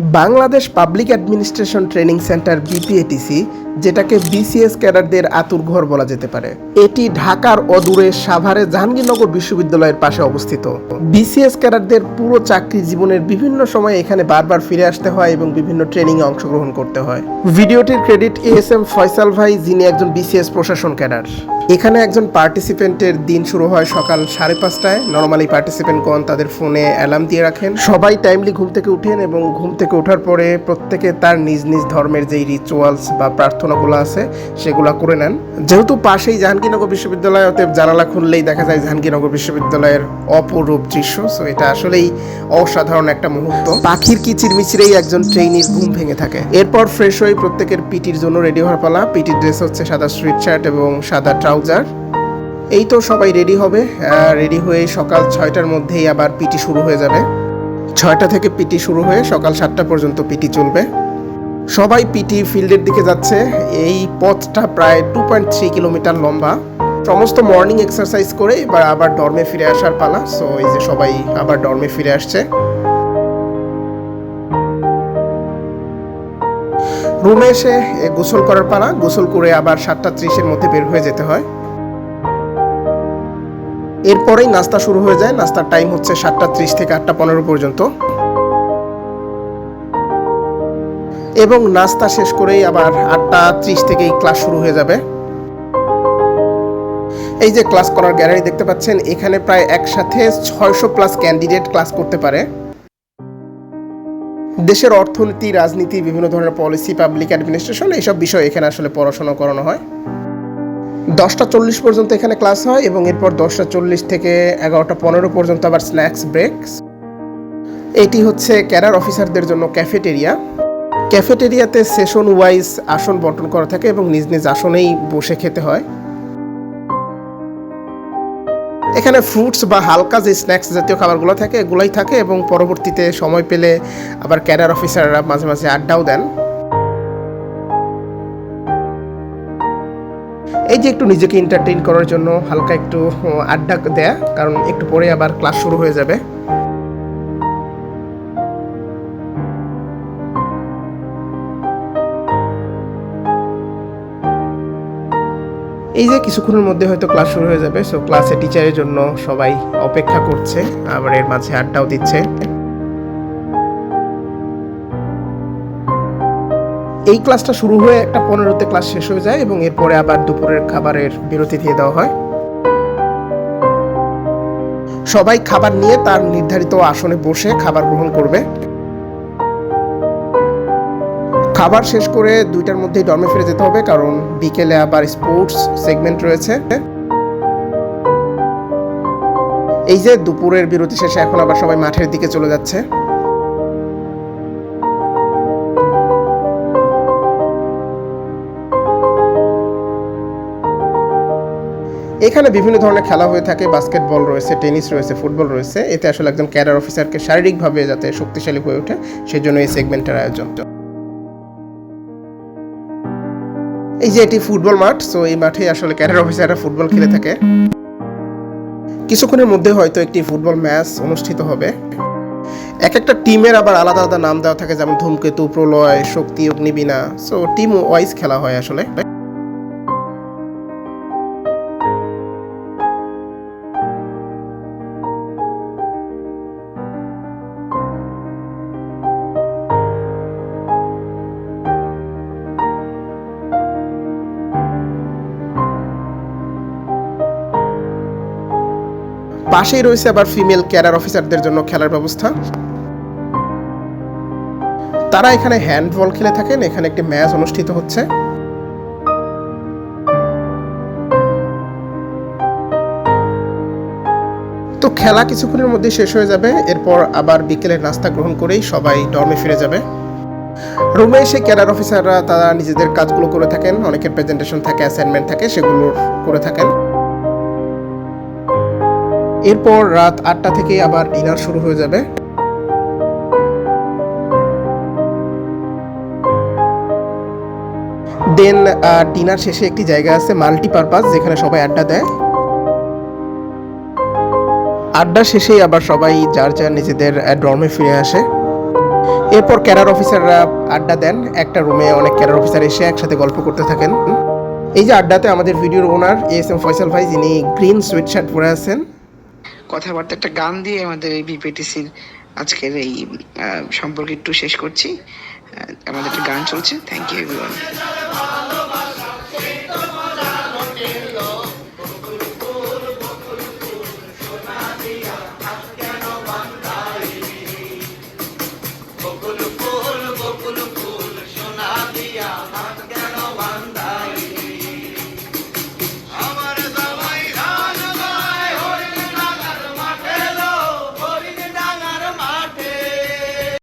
Bangladesh public administration training centre BPATC যেটাকে BCS ক্যাডারদের আতুর ঘর বলা যেতে পারে। এটি ঢাকার অদূরে সাভারে জাহাঙ্গীরনগর বিশ্ববিদ্যালয়ের পাশে অবস্থিত। বিসিএস ক্যাডারদের পুরো চাকরি জীবনের বিভিন্ন সময় এখানে বারবার ফিরে আসতে হয় এবং বিভিন্ন ট্রেনিংয়ে অংশগ্রহণ করতে হয়। ভিডিওটির ক্রেডিট এস এম ফয়সাল ভাই, যিনি একজন বিসিএস প্রশাসন ক্যাডার। এখানে একজন পার্টিসিপেন্টের দিন শুরু হয় সকাল সাড়ে পাঁচটায়। নর্মালি পার্টিসিপেন্টগণ তাদের ফোনে অ্যালার্ম দিয়ে রাখেন। সবাই টাইমলি ঘুম থেকে উঠেন এবং ঘুম থেকে ওঠার পরে প্রত্যেকে তার নিজ নিজ ধর্মের যেই রিচুয়ালস বা প্রার্থনাগুলো আছে, সেগুলো করে নেন। যেহেতু পাশেই জাহাঙ্গীরনগর বিশ্ববিদ্যালয়, অতএব জানালা খুললেই দেখা যায় জাহাঙ্গীরনগর বিশ্ববিদ্যালয়ের অপরূপ দৃশ্য। সো এটা আসলেই অসাধারণ একটা মুহূর্ত। পাখির কিচির কিচিরমিচিরেই একজন ট্রেনির ঘুম ভেঙে থাকে। এরপর ফ্রেশ হয়ে প্রত্যেকের পিটির জন্য রেডি হওয়ার পালা। পিটির ড্রেস হচ্ছে সাদা স্ট্রিট শার্ট এবং সাদা ট্রাউজার এই তো সবাই রেডি হবে। রেডি হয়ে সকাল ছয়টার মধ্যেই আবার পিটি শুরু হয়ে যাবে। ছয়টা থেকে পিটি শুরু হয়ে সকাল সাতটা পর্যন্ত পিটি চলবে। সবাই পিটি ফিল্ডের দিকে যাচ্ছে। এই পথটা প্রায় টু পয়েন্ট থ্রি কিলোমিটার লম্বা। সমস্ত মর্নিং এক্সারসাইজ করে এবার আবার ডর্মে ফিরে আসার পালা। সো এই যে সবাই আবার ডর্মে ফিরে আসছে। রুমে এসে গোসল করার পালা। গোসল করে আবার সাতটা ত্রিশের মধ্যে বের হয়ে যেতে হয়। এরপরেই নাস্তা শুরু হয়ে যায়। নাস্তার টাইম হচ্ছে সাতটা ত্রিশ থেকে আটটা পনেরো পর্যন্ত। এবং নাস্তা শেষ করেই আবার আটটা ত্রিশ থেকেই ক্লাস শুরু হয়ে যাবে। এই যে ক্লাস করার গ্যালারি দেখতে পাচ্ছেন, এখানে প্রায় একসাথে ছয়শো প্লাস ক্যান্ডিডেট ক্লাস করতে পারে। দেশের অর্থনীতি, রাজনীতি, বিভিন্ন ধরনের পলিসি পাবলিক অ্যাডমিনিস্ট্রেশন এইসব বিষয় এখানে আসলে পড়াশোনা করানো হয়। দশটা চল্লিশ পর্যন্ত এখানে ক্লাস হয় এবং এরপর দশটা চল্লিশ থেকে এগারোটা পনেরো পর্যন্ত আবার স্ন্যাক্স ব্রেক এটি হচ্ছে ক্যারার অফিসারদের জন্য ক্যাফেটেরিয়া। ক্যাফেটেরিয়াতে সেশন ওয়াইজ আসন বন্টন করা থাকে এবং নিজ নিজ আসনেই বসে খেতে হয়। এখানে ফ্রুটস বা হালকা যে স্ন্যাক্স জাতীয় খাবারগুলো থাকে, এগুলোই থাকে এবং পরবর্তীতে সময় পেলে আবার ক্যাডার অফিসাররা মাঝে মাঝে আড্ডাও দেন। এই যে একটু নিজেকে এন্টারটেইন করার জন্য হালকা একটু আড্ডা দেয়া, কারণ একটু পরে আবার ক্লাস শুরু হয়ে যাবে। এই যে কিছুক্ষণের মধ্যে হয়তো ক্লাস শুরু হয়ে যাবে সো ক্লাসে টিচারের জন্য সবাই অপেক্ষা করছে, আবার এর মাঝে আড্ডাও দিচ্ছে। এই ক্লাসটা শুরু হয়ে একটা পনেরোতে ক্লাস শেষ হয়ে যায় এবং এরপরে আবার দুপুরের খাবারের বিরতি দিয়ে দেওয়া হয়। সবাই খাবার নিয়ে তার নির্ধারিত আসনে বসে খাবার গ্রহণ করবে। খাবার শেষ করে দুইটার মধ্যেই ডর্মে ফিরে যেতে হবে কারণ বিকেলে আবার স্পোর্টস সেগমেন্ট রয়েছে। এই যে দুপুরের বিরতি শেষে এখন আবার সবাই মাঠের দিকে চলে যাচ্ছে। এখানে বিভিন্ন ধরনের খেলা হয়ে থাকে বাস্কেটবল রয়েছে টেনিস রয়েছে ফুটবল রয়েছে। এতে আসলে একজন ক্যাডার অফিসারকে শারীরিকভাবে যাতে শক্তিশালী হয়ে ওঠে সেই জন্য এই সেগমেন্টের আয়োজন। এই যে এটি ফুটবল মাঠ সো এই মাঠে আসলে ক্যাডার অফিসাররা ফুটবল খেলে থাকে। কিছুক্ষণের মধ্যে হয়তো একটি ফুটবল ম্যাচ অনুষ্ঠিত হবে। এক একটা টিমের আবার আলাদা আলাদা নাম দেওয়া থাকে, যেমন Dhumketu, Proloy, Shakti, Agnibina. So team wise খেলা হয় আসলে। পাশেই রয়েছে আবার ফিমেল ক্যাডার অফিসারদের জন্য খেলার ব্যবস্থা। তারা এখানে হ্যান্ডবল খেলে থাকেন, এখানে একটি ম্যাচ অনুষ্ঠিত হচ্ছে। তো খেলা কিছুক্ষণের মধ্যে শেষ হয়ে যাবে, এরপর আবার বিকেলের নাস্তা গ্রহণ করেই সবাই ডর্মে ফিরে যাবে। রুমে এসে ক্যাডার অফিসাররা তারা নিজেদের কাজগুলো করে থাকেন, অনেকের প্রেজেন্টেশন থাকে অ্যাসাইনমেন্ট থাকে, সেগুলো করে থাকেন। এরপর রাত আটটা থেকে আবার ডিনার শুরু হয়ে যাবে। দেন ডিনার শেষে একটি জায়গা আছে মাল্টিপারপাস, যেখানে সবাই আড্ডা দেয়। আড্ডা শেষেই আবার সবাই যার যার নিজেদের ডর্মে ফিরে আসে। এরপর ক্যাডার অফিসাররা আড্ডা দেন। একটা রুমে অনেক ক্যাডার অফিসার এসে একসাথে গল্প করতে থাকেন। এই যে আড্ডাতে আমাদের ভিডিওর ওনার এস এম ফয়সাল ভাই, যিনি গ্রিন সুইট শার্ট পরে আছেন কথাবার্তা একটা গান দিয়ে আমাদের এই বিপিটিসির আজকের এই সম্পর্কে একটু শেষ করছি। আমাদের একটা গান চলছে। Thank you everyone Bakul